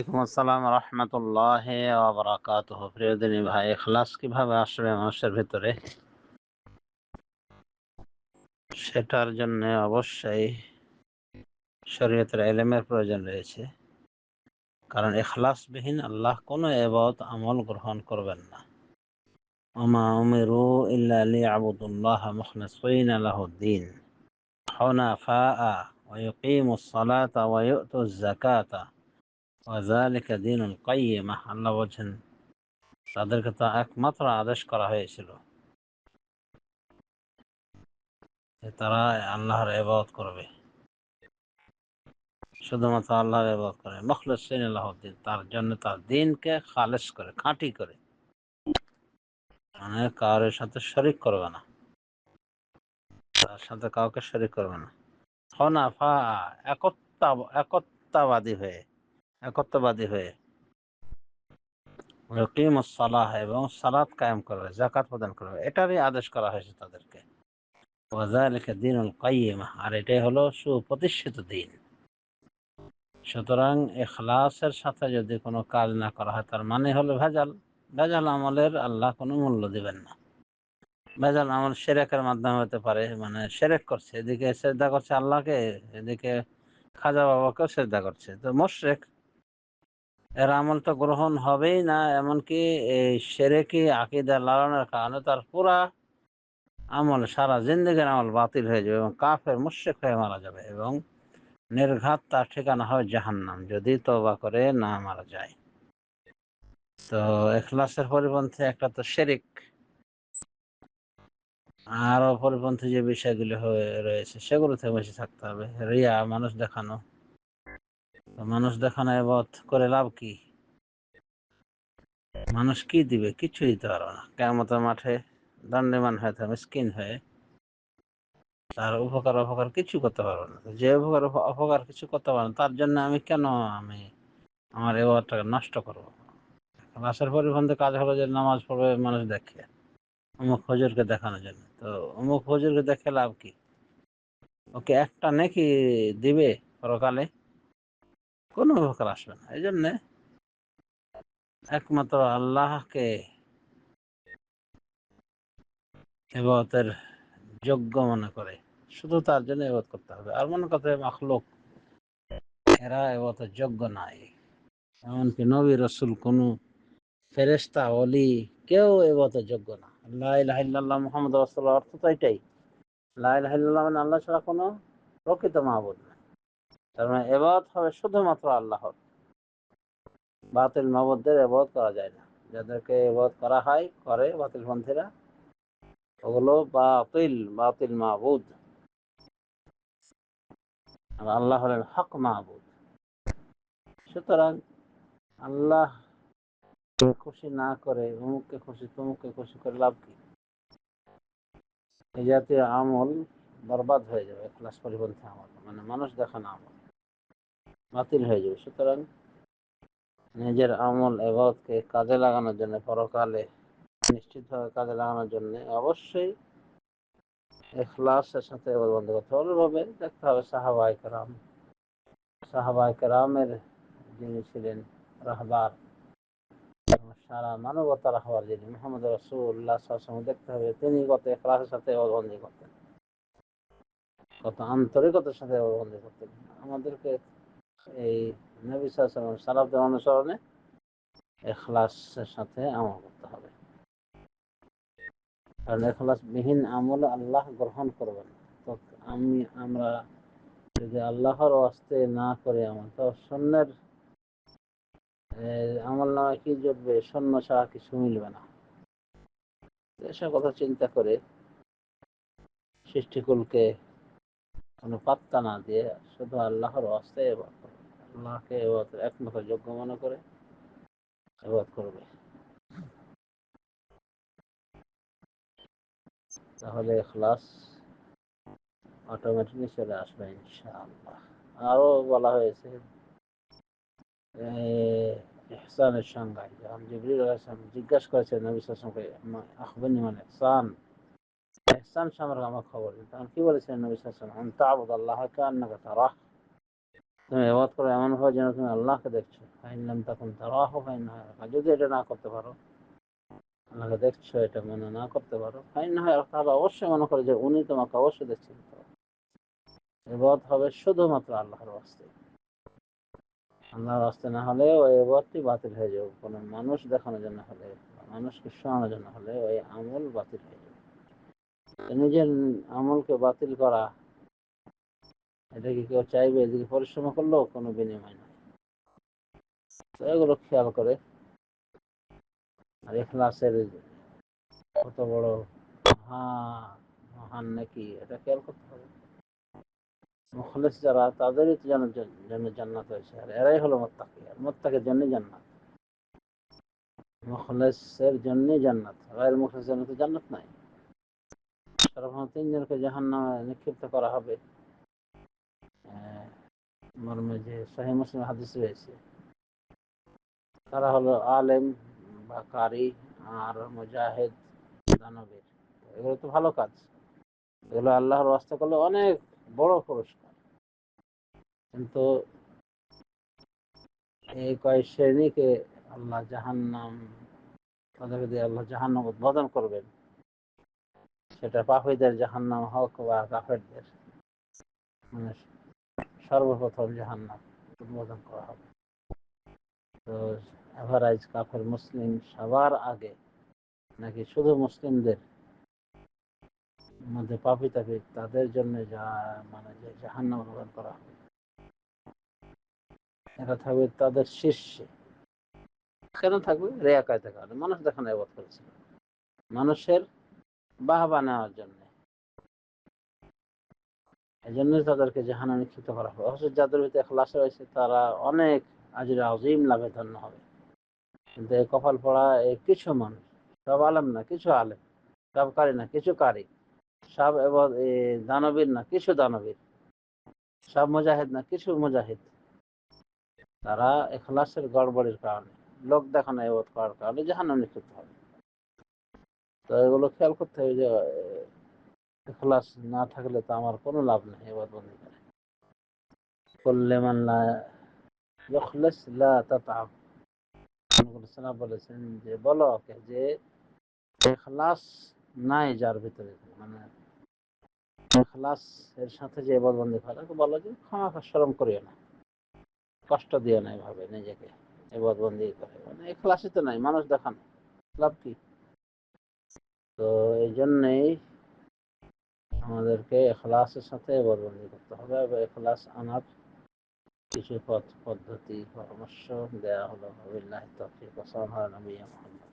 আলাইকুম আসসালাম রহমতুল্লাহ আবরাকাত প্রিয়দিনী ভাই এখলাস কীভাবে আসবে মানুষের সেটার জন্য অবশ্যই শরীয়তের এলেমের প্রয়োজন রয়েছে। কারণ এখলাসবিহীন আল্লাহ কোনো এবত আমল গ্রহণ করবেন না। ওমা আবুদুল্লাহ কাইয়্যিমা আল্লাহ বলছেন তাদেরকে তো একমাত্র আদেশ করা হয়েছিল তারা আল্লাহর এবাদত করবে শুধুমাত্র আল্লাহর এবাদত করে মখলুসিন আল্লাহদ্দিন তার জন্য তার দিনকে খালেস করে খাঁটি করে মানে কারোর সাথে শরিক করবে না তার সাথে কাউকে শরিক করবে না হনাফা একত্তা একত্তাবাদী হয়ে একত্ববাদী হয়ে সালাহ এবং সালাত কায়েম করবে জাকাত প্রদান করবে এটারই আদেশ করা হয়েছে তাদেরকে। দিনুল কাইমা আর এটাই হলো সুপ্রতিষ্ঠিত দিন। সুতরাং এখলাসের সাথে যদি কোনো কাজ না করা হয়, তার মানে হলো ভেজাল। ভেজাল আমলের আল্লাহ কোনো মূল্য দিবেন না। ভেজাল আমল সেরেকের মাধ্যমে হতে পারে মানে সেরেক করছে, এদিকে শ্রদ্ধা করছে আল্লাহকে, এদিকে খাজা বাবাকেও শ্রদ্ধা করছে। তো মোশরেক এর আমল তো গ্রহণ হবেই না, এমনকি এই সেরেকি আকিদা লালনের কারণে তার পুরা আমল, সারা জিন্দগির আমল বাতিল হয়ে যাবে এবং কাফের মুশেক হয়ে মারা যাবে এবং নির্ঘাত তার ঠিকানা হয় জাহান্নাম, যদি তবা করে না মারা যায়। তো এখলাসের পরিপন্থী একটা তো শেরিক। আরও পরিপন্থী যে বিষয়গুলি হয়ে রয়েছে সেগুলো থেকে বেশি থাকতে হবে। রিয়া, মানুষ দেখানো। মানুষ দেখানো এবার করে লাভ কি? মানুষ কি দিবে? কিছু দিতে পারবে না। কেমতের মাঠে দণ্ডমান হয়ে থাকবে স্কিন হয়ে তার উপকার অপকার কিছু করতে পারব না। যে উপকার অপকার কিছু করতে পারব তার জন্য আমি কেন আমি আমার এবারটাকে নষ্ট করব? ক্লাসের পরিবন্ধে কাজ হলো যে নামাজ পড়বে মানুষ দেখে, অমুক হজুরকে দেখানোর জন্য। তো অমুক হজুরকে দেখে লাভ কি? ওকে একটা নাকি দিবে পরকালে? কোনো উপকার আসবে না। এই জন্যে একমাত্র আল্লাহকে এবাতের যোগ্য মনে করে। শুধু তার জন্য এবাদ করতে হবে। আর মনে করতে মাখলোক, এরা এবাতের যোগ্য নাই। এমনকি নবী রসুল কোনো ফেরেস্তা অলি কেউ এবাতের যোগ্য না। লাইল্লাহ মোহাম্মদ রসুল অর্থ তো এটাই। লাইল্লাহ মানে আল্লাহ ছাড়া কোনো প্রকৃত মাহবুদ তার মানে এবাদ হবে শুধুমাত্র আল্লাহর। বাতিল মাহবুদদের এবাদ করা যায় না। যাদেরকে এবাদ করা হয়, করে বাতিল পন্থীরা ওগুলো বাতিল বাতিল মাহবুদ আর আল্লাহ হলেন হক মাহবুদ সুতরাং আল্লাহ খুশি না করে, অমুককে খুশি, তমুককে খুশি করে লাভ কি? এই জাতীয় আমল বরবাদ হয়ে যাবে ক্লাস পরিপন্থী আমল। মানে মানুষ দেখানো আমল। বাতিল হয়ে যাবে। সুতরাং নিজের আমল এবাদকে কাজে লাগানোর জন্য, পরকালে নিশ্চিতভাবে কাজে লাগানোর জন্য অবশ্যই এখলাসের সাথে বন্ধ করতে হবে। ভাবে দেখতে হবে সাহাবাই কেরাম। সাহাবাই কেরামের যিনি ছিলেন রাহবার সারা মানবতা রাহবার যিনি মোহাম্মদ রসুল্লাহ দেখতে হবে তিনি কত এখলাসের সাথে বন্দি করতেন। কত আন্তরিকতার সাথে বন্দি করতেন। আমাদেরকে এই নবী অনুসরণে এখলাসের সাথে আমল করতে হবে। কারণ এখলাস বিহীন আমল আল্লাহ গ্রহণ করবেন তো আমি, আমরা যদি আল্লাহর অস্তে না করে আমল, তো সন্ন্যের আমল নামে কি জুটবে? সৈন্য ছাড়া কিছু মিলবে না। এসব কথা চিন্তা করে সৃষ্টিকুলকে কোনো পাত্তা না দিয়ে শুধু আল্লাহর অস্তে আল্লাহকে এবার একমাত্র যোগ্য মনে করে এবার করবে। তাহলে ক্লাস অটোমেটিকলি চলে আসবে ইনশাআল্লাহ। আরও বলা হয়েছে ইহসানের সংজ্ঞায় যখন জিবরিল জিজ্ঞাসা করেছে নবী সাসমকে আখবরনি মানে ইহসান? ইহসান সম্পর্কে আমার খবর, তখন কি বলেছেন নবী সাসম আন তাবুদ আল্লাহ কান্নাকা তারাহ। তুমি এবাদ করো এমন ভাবে যেন তুমি আল্লাহকে দেখছ। ফাইনলাম তখন তারাহ, ফাইন যদি এটা না করতে পারো, আল্লাহকে দেখছ, এটা মনে না করতে পারো, ফাইন না হয় তাহলে অবশ্যই মনে করে যে উনি তোমাকে অবশ্যই দেখছেন। এবাদ হবে শুধুমাত্র আল্লাহর বাস্তে আল্লাহর রাস্তে না হলে ওই এবারটি বাতিল হয়ে যাবে। কোনো মানুষ দেখানোর জন্য হলে মানুষকে শোনানোর জন্য হলে ওই আমল বাতিল হয়ে যাবে। নিজের আমলকে বাতিল করা এটা কি কেউ চাইবে এদিকে পরিশ্রম করলেও কোনো বিনিময় নাই। তো এগুলো খেয়াল করে। আর এখলাসের কত বড় হ্যাঁ মহান নাকি, এটা খেয়াল করতে হবে। মুখলেস যারা, তাদেরই তো জন্য জান্নাত হয়েছে। আর এরাই হলো মোত্তাকি, আর মোত্তাকের জন্যই জান্নাত। মুখলেসের জন্যই জান্নাত। গায়ের মুখলেস জন্য তো জান্নাত নাই। সর্বপ্রথম তিনজনকে জাহান নামে নিক্ষিপ্ত করা হবে। মর্মে যে শাহী মুসলিম হাদিস রয়েছে। তারা হলো আলেম বা কারি আর মুজাহিদ, দানবীর। এগুলো তো ভালো কাজ। এগুলো আল্লাহর করলে অনেক বড় পুরস্কার। কিন্তু এই কয় শ্রেণীকে আল্লাহ জাহান্নাম, তাদেরকে দিয়ে আল্লাহ জাহান্নাম উদ্বোধন করবেন। সেটা পাপীদের জাহান্নাম হোক বা কাফেরদের। মানে সর্বপ্রথম জাহান্নাম উদ্বোধন করা হবে। তো এভারাইজ কাফের মুসলিম সবার আগে নাকি শুধু মুসলিমদের মধ্যে পাপি তাপি তাদের জন্য যা মানে যে জাহান্ন অনুবাদ করা হবে? এটা থাকবে তাদের শীর্ষে। কেন থাকবে? রেয়াকায় থাকা মানুষ দেখানো এবাদ করেছিল। মানুষের বাহবা নেওয়ার জন্য। এই জন্য তাদেরকে জাহানা নিক্ষিপ্ত করা হবে। অবশ্য যাদের ভিতরে এখলাস রয়েছে, তারা অনেক আজিরা আজিম লাভে ধন্য হবে। কিন্তু কপাল পড়া এই কিছু মানুষ, সব আলেম না, কিছু আলেম, সব কারি না, কিছু কারি, সব এবার দানবীর না, কিছু দানবীর, সব মুজাহিদ না, কিছু মুজাহিদ। তারা এখলাসের গড়বড়ির কারণে, লোক দেখানো এবার করার কারণে জাহান্ন নিক্ষিপ্ত হবে। তো এগুলো খেয়াল করতে হবে যে এখলাস না থাকলে তো আমার কোনো লাভ নেই, এবার বন্দি করে করলে মানলা বলেছেন যে, বলো যে এখলাস নাই যার ভিতরে মানে এখলাস এর সাথে যে করে বলো যে ক্ষমা সরম করিও না। কষ্ট দিও না এভাবে নিজেকে এবাদবন্দি করে। মানে এখলাসই তো নাই, মানুষ দেখান। লাভ কি? তো এই জন্যেই আমাদেরকে এখলাসের সাথে বরবন্দি করতে হবে এবং এখলাস আনার কিছু পথ, পদ্ধতি, পরামর্শ দেওয়া হলো। তফিক ওসান নবী মোহাম্মদ